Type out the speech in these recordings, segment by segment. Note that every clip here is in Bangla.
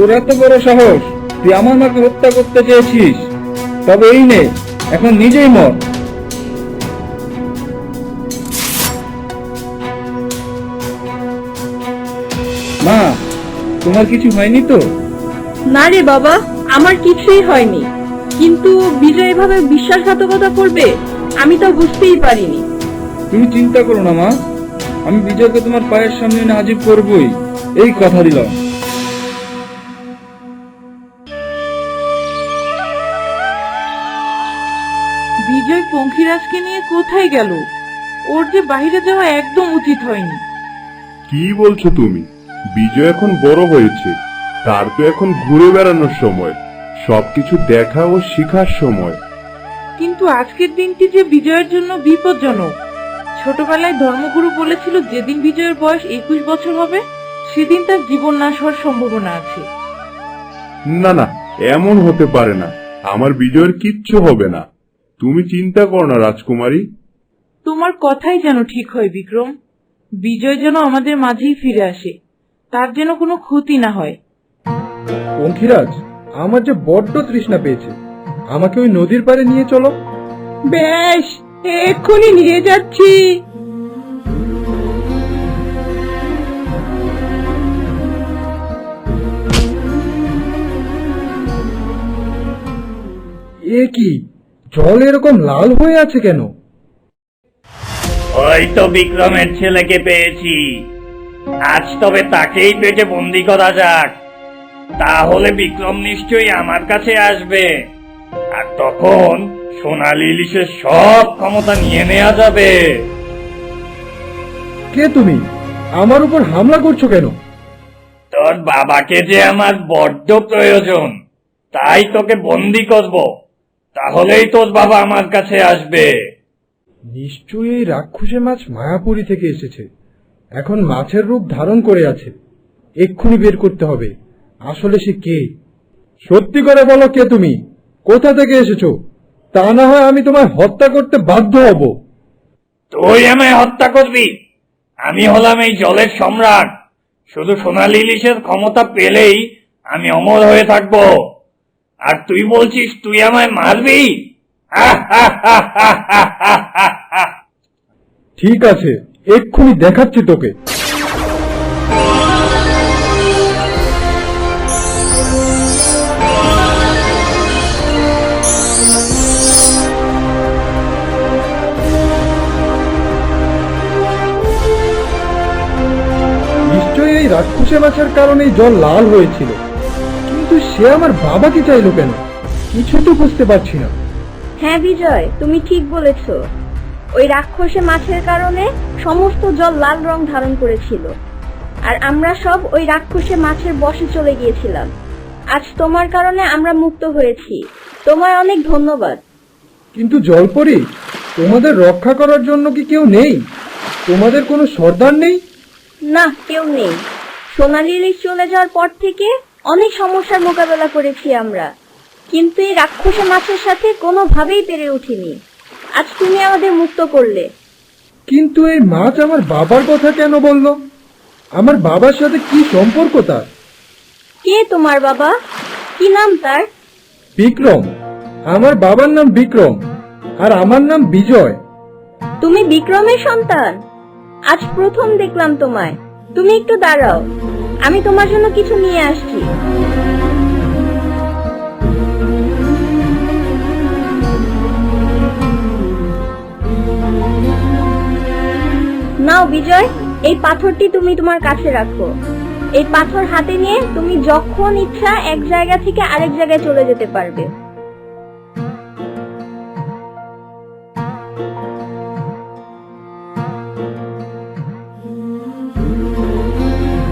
তোর এত বড় সাহস? তুই আমার মাকে হত্যা করতে চেয়েছিস। তবে এই নে এখন নিজেই মর। মা তোমার কিছু হয়নি তো? না রে বাবা আমার কিছুই হয়নি। কিন্তু বিজয় এভাবে বিশ্বাসঘাতকতা করবে আমি তো বুঝতেই পারিনি। তুমি চিন্তা করো না মা। আমি বিজয়কে তোমার পায়ের সামনে এনে হাজির করবই। এই কথা দিলাম। বিজয় নিয়ে কোথায় গেল? ওর যে বাইরে যাওয়া একদম উচিত হয়নি। কি বলছো তুমি? বিজয় এখন বড় হয়েছে। তার তো এখন ঘুরে বেড়ানোর সময়। সবকিছু দেখা ও শেখার সময়। কিন্তু আজকের দিনটি যে বিজয়ের জন্য বিপজ্জনক। ছোটবেলায় ধর্মগুরু বলেছিল যেদিন বিজয়ের বয়স একুশ বছর হবে সেদিন তার জীবন নাশ হওয়ার সম্ভাবনা আছে। না না এমন হতে পারে না। আমার বিজয়ের কিচ্ছু হবে না। তুমি চিন্তা করো না রাজকুমারী। তোমার কথাই যেন ঠিক হয় বিক্রম। বিজয় যেন আমাদের মাঝেই ফিরে আসে। তার যেন কোনো ক্ষতি না হয়। পঙ্খিরাজ আমার যে বড্ড তৃষ্ণা পেয়েছে। আমাকে ওই নদীর পাড়ে নিয়ে চলো। বেশ এক্ষুনি নিয়ে যাচ্ছি। এ কি? জল এরকম লাল হয়ে আছে কেন? ওই তো বিক্রমের ছেলেকে পেয়েছি। আজ তবে তাকেই পেটে বন্দি করা যাক। তাহলে বিক্রম নিশ্চয়ই আমার কাছে আসবে। আর তখন সোনালি ইলিশের সব ক্ষমতা নিয়ে নেওয়া যাবে। কে তুমি? আমার উপর হামলা করছ কেন? তোর বাবাকে যে আমার বড্ড প্রয়োজন তাই তোকে বন্দি করব। তাহলেই তোর বাবা আমার কাছে আসবে। নিশ্চয়ই এই রাক্ষসে মাছ মায়াপুরী থেকে এসেছে। এখন মাছের রূপ ধারণ করে আছে। এক্ষুনি বের করতে হবে। আসলে সে কে? সত্যি করে বলো কে তুমি? কোথা থেকে এসেছ? তা না হয় আমি তোমায় হত্যা করতে বাধ্য হব। তুই আমায় হত্যা করবি? আমি হলাম এই জলের সম্রাট। শুধু সোনালি ইলিশের ক্ষমতা পেলেই আমি অমর হয়ে থাকব। আর তুই বলছিস, তুই আমায় মারবি? ঠিক আছে, এক্ষুনি দেখাচ্ছি তোকে। নিশ্চয়ই এই রাক্ষসে মাছের কারণেই জল লাল হয়েছিল। কিন্তু সে আমার বাবাকে চাইলো কেন? কিছু তো বুঝতে পারছি না। হ্যাঁ বিজয় তুমি ঠিক বলেছ। ওই রাক্ষসে মাছের কারণে সমস্ত জল লাল রং ধারণ করেছিল। আর আমরা সব ওই রাক্ষসে মাছের বশে চলে গিয়েছিলাম। আজ তোমার কারণে আমরা মুক্ত হয়েছি। তোমায় অনেক ধন্যবাদ। কিন্তু জলপরি তোমাদের রক্ষা করার জন্য কি কেউ নেই? তোমাদের কোনো সর্দার নেই? না কেউ নেই। সোনালি চলে যাওয়ার পর থেকে অনেক সমস্যার মোকাবেলা করেছি আমরা। কিন্তু এই রাক্ষসে মাছের সাথে কোনোভাবেই পেরে উঠিনি। আজ তুমি আমাদের মুক্ত করলে। কিন্তু এই মাছ আমার বাবার কথা কেন বলল? আমার বাবার সাথে কি সম্পর্ক তার? কে তোমার বাবা? কি নাম তার? বিক্রম। আমার বাবার নাম বিক্রম আর আমার নাম বিজয়। তুমি বিক্রমের সন্তান। আজ প্রথম দেখলাম তোমায়। তুমি একটু দাঁড়াও। আমি তোমার জন্য কিছু নিয়ে আসছি। নাও বিজয়, এই পাথরটি তুমি তোমার কাছে রাখো। এই পাথর হাতে নিয়ে তুমি যখন ইচ্ছা এক জায়গা থেকে আরেক জায়গায় চলে যেতে পারবে।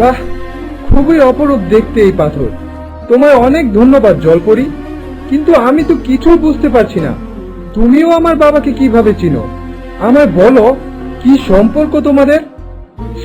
বাহ খুবই অপরূপ দেখতে এই পাথর। তোমায় অনেক ধন্যবাদ জলপরি। কিন্তু আমি তো কিছু বুঝতে পারছি না। তুমিও আমার বাবাকে কীভাবে চিনো? আমায় বলো কি সম্পর্ক তোমাদের?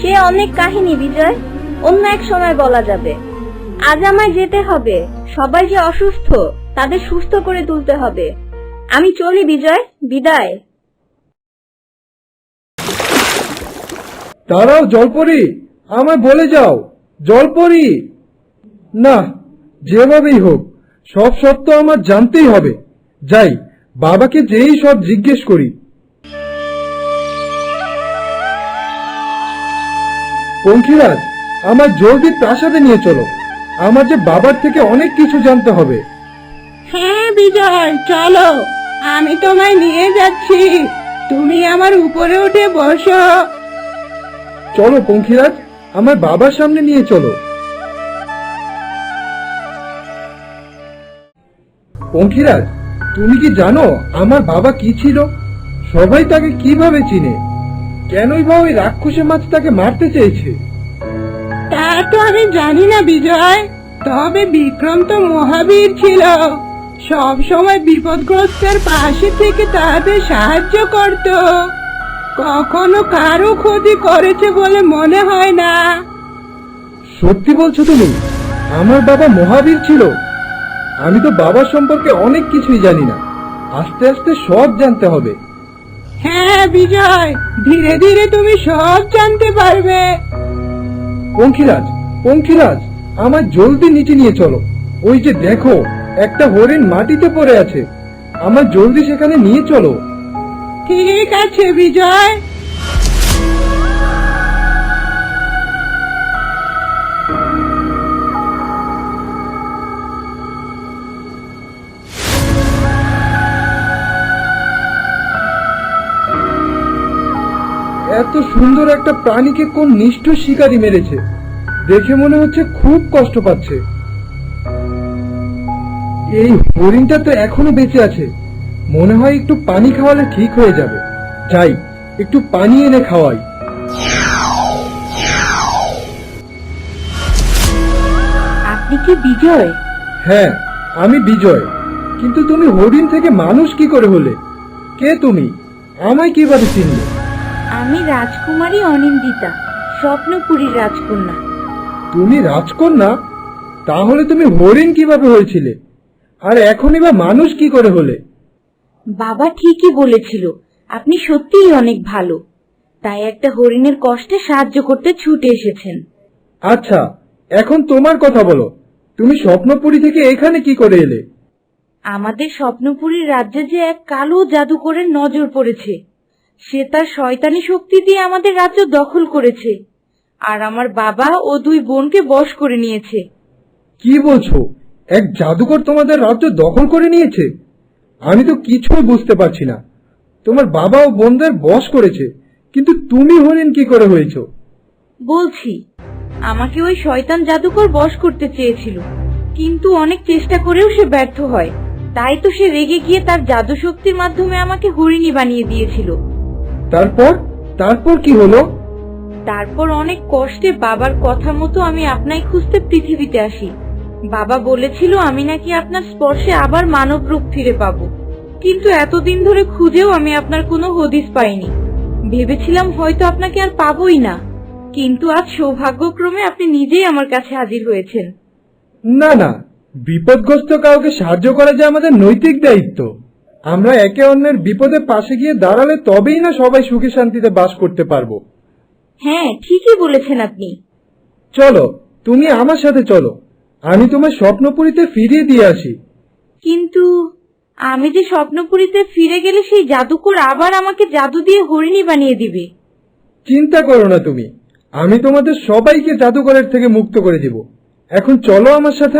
সে অনেক কাহিনী বিজয়। অন্য এক সময় বলা যাবে। আজ আমায় যেতে হবে। সবাই যে অসুস্থ তাদের সুস্থ করে তুলতে হবে। আমি চলি বিজয়। বিদায়। দাঁড়াও জলপরি। আমায় বলে যাও। জলপরি? না যেভাবেই হোক সব সত্য আমার জানতেই হবে। যাই বাবাকে যেই সব জিজ্ঞেস করি। পঙ্খিরাজ আমার জলদি প্রাসাদে নিয়ে চলো। আমার যে বাবার থেকে অনেক কিছু জানতে হবে। হ্যাঁ বিজয় চলো। আমি তোমায় নিয়ে যাচ্ছি। তুমি আমার উপরে উঠে বসো। চলো পঙ্খিরাজ। আমার বাবার সামনে নিয়ে চলো। পঙ্খিরাজ তুমি কি জানো আমার বাবা কি ছিল? সবাই তাকে কীভাবে চিনে? কেনই বা ওই রাক্ষসে মাছ তাকে মারতে চেয়েছে? তা তো আমি জানি না বিজয়। তবে বিক্রম তো মহাবীর ছিল। সব সময় বিপদগ্রস্তের পাশে থেকে তাদের সাহায্য করত। কখনো কারও ক্ষতি করেছে বলে মনে হয় না। সত্যি বলছো তুমি? আমার বাবা মহাবীর ছিল। আমি তো বাবার সম্পর্কে অনেক কিছুই জানি না। আস্তে আস্তে সব জানতে হবে। হ্যাঁ বিজয় ধীরে ধীরে তুমি সব জানতে পারবে। পঙ্খিরাজ পঙ্খিরাজ আমার জলদি নিচে নিয়ে চলো। ওই যে দেখো একটা হরিণ মাটিতে পড়ে আছে। আমার জলদি সেখানে নিয়ে চলো। ঠিক আছে, বিজয়। এত সুন্দর একটা প্রাণীকে কোন নিষ্ঠুর শিকারী মেরেছে? দেখে মনে হচ্ছে খুব কষ্ট পাচ্ছে। এই হরিণটা তো এখনও বেঁচে আছে। মনে হয় একটু পানি খাওয়ালে ঠিক হয়ে যাবে। যাই একটু পানি এনে খাওয়াই। আপনি কি বিজয়? হ্যাঁ আমি বিজয়। কিন্তু তুমি হরিণ থেকে মানুষ কি করে হলে? কে তুমি? আমায় কীভাবে চিনলে? আমি রাজকুমারী অনিন্দিতা স্বপ্নপুরীর রাজকন্যা। তুমি রাজকন্যা? তাহলে তুমি হরিণ কীভাবে হয়েছিলে? আর এখনই বা মানুষ কি করে হলে? বাবা ঠিকই বলেছিল আপনি সত্যিই অনেক ভালো। তাই একটা হরিণের কষ্টে সাহায্য করতে ছুটে এসেছেন। আচ্ছা এখন তোমার কথা বলো। তুমি স্বপ্নপুরী থেকে এখানে কি করে এলে? আমাদের স্বপ্নপুরীর রাজ্যে যে এক কালো জাদুকরের নজর পড়েছে সে তার শয়তানি শক্তি দিয়ে আমাদের রাজ্য দখল করেছে আর আমার বাবা ও দুই বোনকে বশ করে নিয়েছে। কি বলছো? এক জাদুকর তোমাদের রাজ্য দখল করে নিয়েছে? আমি তো কিছুই বুঝতে পারছি না। তোমার বাবা ও বোনদের বশ করেছে কিন্তু তুমি হরিণ কি করে হয়েছ? বলছি আমাকে ওই শয়তান জাদুকর বশ করতে চেয়েছিল কিন্তু অনেক চেষ্টা করেও সে ব্যর্থ হয়। তাই তো সে রেগে গিয়ে তার জাদু শক্তির মাধ্যমে আমাকে হরিণী বানিয়ে দিয়েছিল। তারপর? তারপর কি হলো? তারপর অনেক কষ্টে বাবার কথা মতো আমি আপনাই খুঁজতে পৃথিবীতে আসি। বাবা বলেছিল আমি নাকি আপনার স্পর্শে আবার মানব রূপ ফিরে পাবো। কিন্তু এতদিন ধরে খুঁজেও আমি আপনার কোনো হদিস পাইনি। ভেবেছিলাম হয়তো আপনাকে আর পাবোই না। কিন্তু আজ সৌভাগ্যক্রমে আপনি নিজেই আমার কাছে হাজির হয়েছেন। না না। বিপদগ্রস্ত কাউকে সাহায্য করা যে আমাদের নৈতিক দায়িত্ব। আমরা একে অন্যের বিপদে পাশে গিয়ে দাঁড়ালে তবেই না সবাই সুখে শান্তিতে বাস করতে পারব। হ্যাঁ ঠিকই বলেছেন আপনি। চলো তুমি আমার সাথে চলো। আমি তোমার স্বপ্নপুরীতে ফিরিয়ে দিয়ে আসি। কিন্তু আমি যে স্বপ্নপুরীতে ফিরে গেলে সেই জাদুকর আবার আমাকে জাদু দিয়ে হরিণী বানিয়ে দিবে। চিন্তা করো না তুমি। আমি তোমাদের সবাইকে জাদুকরের থেকে মুক্ত করে দিব। এখন চলো আমার সাথে।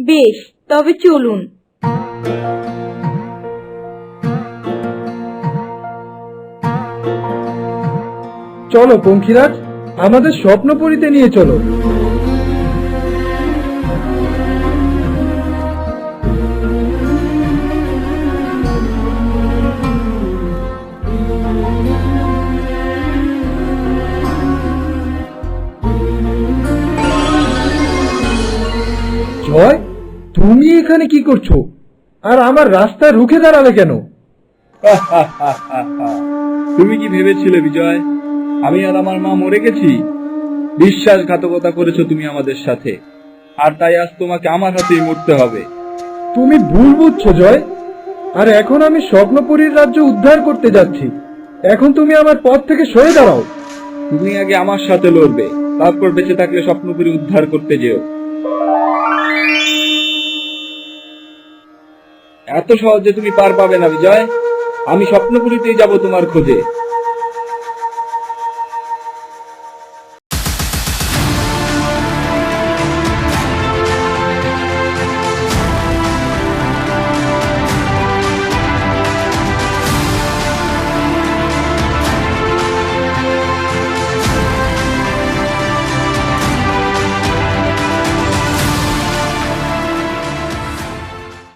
বেশ তবে চলুন। চলো পঙ্খিরাজ আমাদের স্বপ্নপুরীতে নিয়ে চলো। জয় তুমি এখানে কি করছ? আর আমার রাস্তা রুখে দাঁড়ালে কেন? তুমি কি ভেবেছিলে বিজয়? আমি আর আমার মা মরে গেছি। বিশ্বাসঘাতকতা করেছ তুমি আমাদের সাথে। আর তাই আজ তোমাকে আমার হাতেই মরতে হবে। তুমি ভুল বুঝছ জয়। আর এখন আমি স্বপ্নপুরীর রাজ্য উদ্ধার করতে যাচ্ছি। এখন তুমি আমার পথ থেকে সরে দাঁড়াও। তুমি আগে আমার সাথে লড়বে। তারপর বেঁচে থাকলে স্বপ্নপুরী উদ্ধার করতে যেও। এত সহজে তুমি পার পাবে না বিজয়। আমি স্বপ্নপুরীতেই যাব তোমার খোঁজে।